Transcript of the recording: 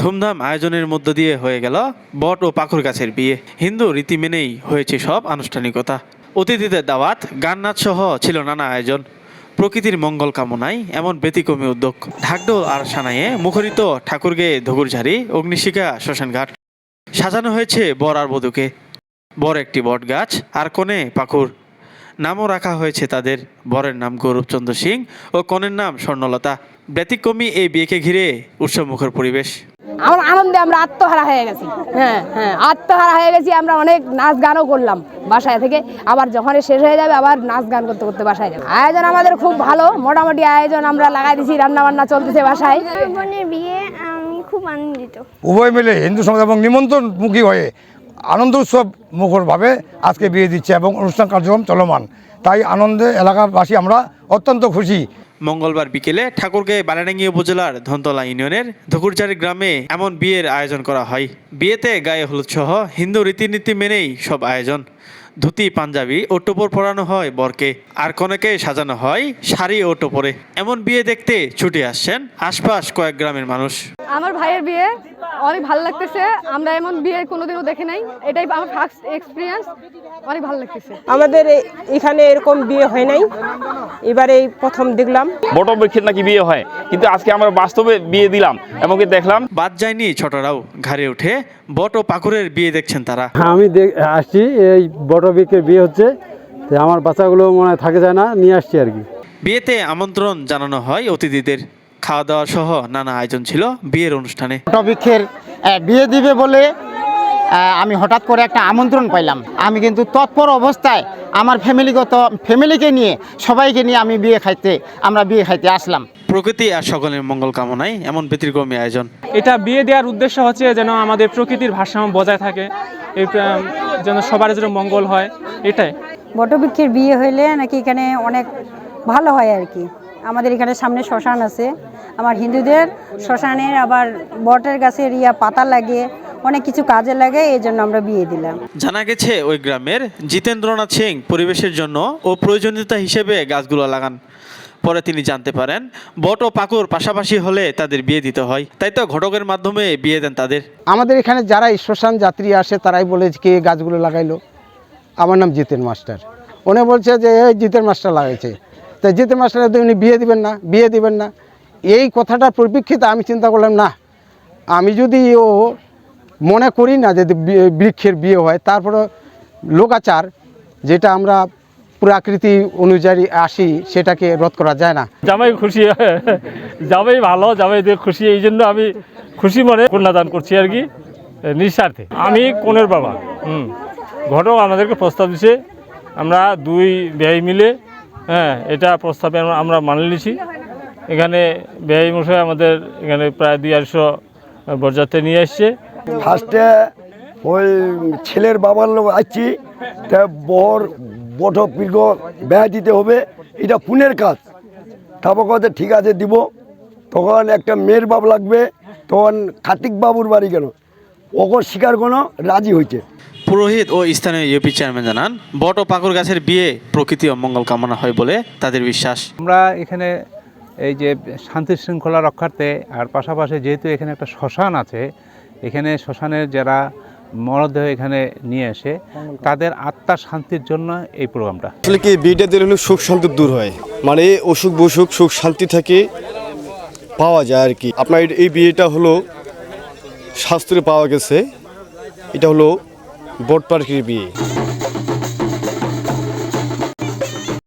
ধুমধাম আয়োজনের মধ্য দিয়ে হয়ে গেল বট ও পাখর গাছের বিয়ে। হিন্দু রীতি মেনেই হয়েছে সব আনুষ্ঠানিকতা। অতিথিদের দাওয়াত গান নাচ সহ ছিল নানা আয়োজন। প্রকৃতির মঙ্গল কামনায় এমন ব্যতিক্রমী উদ্যোগ। ঢাকডোল আর সানাইয়ে মুখরিত ঠাকুরগে ধুগুরঝাড়ি অগ্নিশিখা, শ্মশানঘাট। সাজানো হয়েছে বর আর বধূকে। বর একটি বট গাছ, আর কোণে পাখুর। নামও রাখা হয়েছে তাদের। বরের নাম গৌরবচন্দ্র সিং ও কনের নাম স্বর্ণলতা। ব্যতিক্রমী এই বিয়েকে ঘিরে উৎসবমুখর পরিবেশ। আমার আনন্দে আমরা আত্মহারা হয়ে গেছি। হ্যাঁ হ্যাঁ আত্মহারা হয়ে গেছি আমরা অনেক নাচ গানও করলাম বাসায় থেকে। আবার যখন শেষ হয়ে যাবে আবার নাচ গান করতে করতে বাসায় যাবে। আয়োজন আমাদের খুব ভালো মোটামুটি আয়োজন আমরা লাগাই দিছি রান্না বান্না চলতেছে বাসায়। বোনের বিয়ে আমি খুব আনন্দিত। উভয় মিলে হিন্দু সমাজ এবং নিমন্ত্রণমুখী হয়ে আনন্দ উৎসব মুখরভাবে আজকে বিয়ে দিচ্ছে এবং অনুষ্ঠান কার্যক্রম চলমান। তাই আনন্দে এলাকাবাসী আমরা অত্যন্ত খুশি। মঙ্গলবার বিকেলে ঠাকুরকে বালাডাঙ্গি উপজেলার ধনতলা ইউনিয়নের ধকুরচারি গ্রামে এমন বিয়ের আয়োজন করা হয়। বিয়েতে গায়ে হলুদ সহ হিন্দু রীতিনীতি মেনেই সব আয়োজন। ধুতি, পাঞ্জাবি ও টোপর পরানো হয় বরকে, আর কনেকে সাজানো হয় শাড়ি ও টোপরে। এমন বিয়ে দেখতে ছুটে আসছেন আশপাশ কয়েক গ্রামের মানুষ। আমার ভাইয়ের বিয়ে অনেক ভালো লাগতেছে। আমরা এমন বিয়ে কোনোদিনও দেখে নাই। এটাই আমার ফার্স্ট এক্সপিরিয়েন্স অনেক ভালো লাগতেছে। আমাদের এখানে এরকম বিয়ে হয় নাই। এবারে এই প্রথম দেখলাম। বটবৃক্ষের নাকি বিয়ে হয়। কিন্তু আজকে আমরা বাস্তবে বিয়ে দিলাম এবং কি দেখলাম? বাদ যায়নি ছোটরাও ঘাড়ে উঠে। বট ও পাকুরের বিয়ে দেখছেন তারা। হ্যাঁ আমি দেখ- আসছি। এই বটবিকের বিয়ে হচ্ছে। তো আমার বাচ্চাগুলো মনে হয় থাকে যায় না। নিয়ে আসছি আর কি। বিয়েতে আমন্ত্রণ জানানো হয় অতিথিদের। খাওয়া দাওয়া সহ নানা আয়োজন ছিল বিয়ের অনুষ্ঠানে। আহ, বিয়ে দিবে বলে আমি হঠাৎ করে একটা আমন্ত্রণ পাইলাম। আমি কিন্তু তৎপর অবস্থায় আমার ফ্যামিলিগত ফ্যামিলিকে নিয়ে সবাইকে নিয়ে আমি বিয়ে খাইতে আমরা বিয়ে খাইতে আসলাম। প্রকৃতি আর সকলের মঙ্গল কামনায় এমন ব্যতিক্রমী আয়োজন। এটা বিয়ে দেওয়ার উদ্দেশ্য হচ্ছে যেন আমাদের প্রকৃতির ভারসাম্য বজায় থাকে যেন সবার যেন মঙ্গল হয় এটাই। বটবৃক্ষের বিয়ে হইলে নাকি এখানে অনেক ভালো হয় আর কি। আমাদের এখানে সামনে শ্মশান আছে আমার হিন্দুদের শ্মশানের আবার বটের গাছের ইয়া পাতা লাগে অনেক কিছু কাজে লাগে এই জন্য আমরা বিয়ে দিলাম। জানা গেছে ওই গ্রামের জিতেন্দ্রনাথ সিং পরিবেশের জন্য ও প্রয়োজনীয়তা হিসেবে গাছগুলো লাগান। পরে তিনি জানতে পারেন বট ও পাকুর পাশাপাশি হলে তাদের বিয়ে দিতে হয়। তাই তো ঘটকের মাধ্যমে বিয়ে দেন তাদের। আমাদের এখানে যারা শ্মশান যাত্রী আসে তারাই বলে কে গাছগুলো লাগাইলো। আমার নাম জিতেন মাস্টার। উনি বলছে যে এই জিতেন মাস্টার লাগাইছে। তো জিতেন মাস্টার তো উনি বিয়ে দিবেন না বিয়ে দিবেন না। এই কথাটার পরিপ্রেক্ষিতে আমি চিন্তা করলাম, না, আমি যদি ও মনে করি না যদি বৃক্ষের বিয়ে হয় তারপরে লোকাচার, যেটা আমরা প্রাকৃতি অনুযায়ী আসি, সেটাকে রোধ করা যায় না। জামাই খুশি, জামাই ভালো, জামাই দিয়ে খুশি, এই জন্য আমি খুশি মনে কন্যাদান করছি আর কি, নিঃস্বার্থে। আমি কোনের বাবা, হুম, ঘটক আমাদেরকে প্রস্তাব দিছে, আমরা দুই ব্যয় মিলে হ্যাঁ এটা প্রস্তাবে আমরা- আমরা মানে নিছি এখানে ব্যয় মশাই আমাদের এখানে প্রায় দুই আড়শো বরযাত্রী নিয়ে এসছে ফার্স্টে ওই ছেলের বাবার লোক আসছি তা বর বট পীর্ঘ ব্যয় দিতে হবে এটা পুনের কাজ। তারপর কথা ঠিক আছে দিব। তখন একটা মেয়ের বাপ লাগবে তখন কার্তিক বাবুর বাড়ি কেন ওকে শিকার কোনো রাজি হয়েছে পুরোহিত ও স্থানীয় ইউপি চেয়ারম্যান জানান বট ও পাকুর গাছের বিয়ে প্রকৃতি ও মঙ্গল কামনা হয় বলে তাদের বিশ্বাস। আমরা এখানে এই যে শান্তি শৃঙ্খলা রক্ষার্থে আর পাশাপাশি যেহেতু এখানে একটা শ্মশান আছে এখানে শ্মশানের যারা মরদেহ এখানে নিয়ে এসে তাদের আত্মার শান্তির জন্য এই প্রোগ্রামটা। আসলে কি বিয়েটা দিলে হলো সুখ শান্তি দূর হয়? মানে অসুখ বসুখ সুখ শান্তি থেকে পাওয়া যায় আর কি। আপনার এই- এই বিয়েটা হলো শাস্ত্রে পাওয়া গেছে। এটা হলো বট পার্কের বিয়ে।